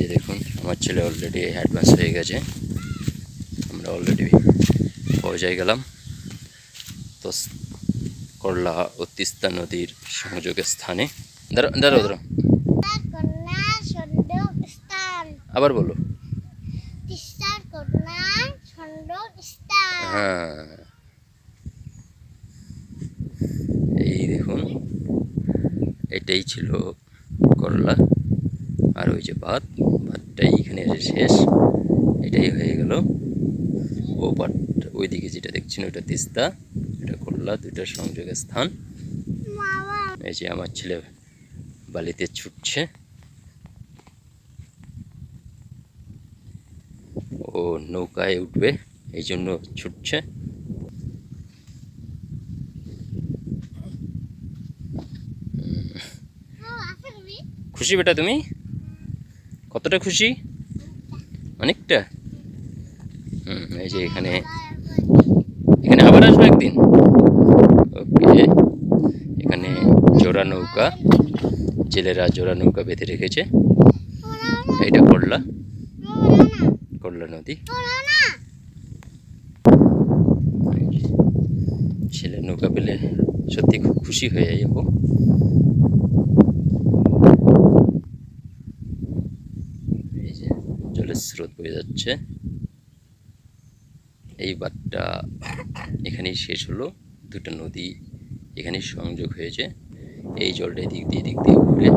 যে দেখুন আমার ছেলে অলরেডি অ্যাডভান্স হয়ে গেছে। আমরা অলরেডি পৌঁছায় গেলাম। তো করলা ও তিস্তা নদীর সংযোগের স্থানে। দাঁড়ো দাঁড়ো দাঁড়ো কন্যা সন্দেহ স্থান আবার বলো। হ্যাঁ। এই দেখুন এটাই ছিল করলা। আর ওই যে ভাত ভাতটাই এখানে এসে শেষ। এটাই হয়ে গেল। ও পাট ওইদিকে যেটা দেখছেন ওটা তিস্তা এটা করলা দুইটার সংযোগের স্থান। এই যে আমার ছেলে বালিতে ছুটছে। ও নৌকায় উঠবে এই জন্য ছুটছে। খুশি বেটা তুমি? কতটা খুশি? অনেকটা? হুম, এই যে এখানে এখানে আবার আসবে একদিন? ওকে, এখানে জোড়া নৌকা। জেলেরা জোড়া নৌকা বেঁধে রেখেছে। এটা করলা? করলা নদী। ছেলে নৌকা পেলে সত্যি খুব খুশি হয়ে যাব এই যে জলের স্রোত বয়ে যাচ্ছে। এই বাঁধটা এখানেই শেষ হলো। দুটো নদী এখানে সংযোগ হয়েছে। এই জলটা এদিক দিয়ে এদিক দিয়ে ঘুরে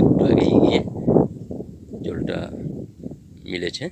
একটু আগে গিয়ে জলটা মিলেছে।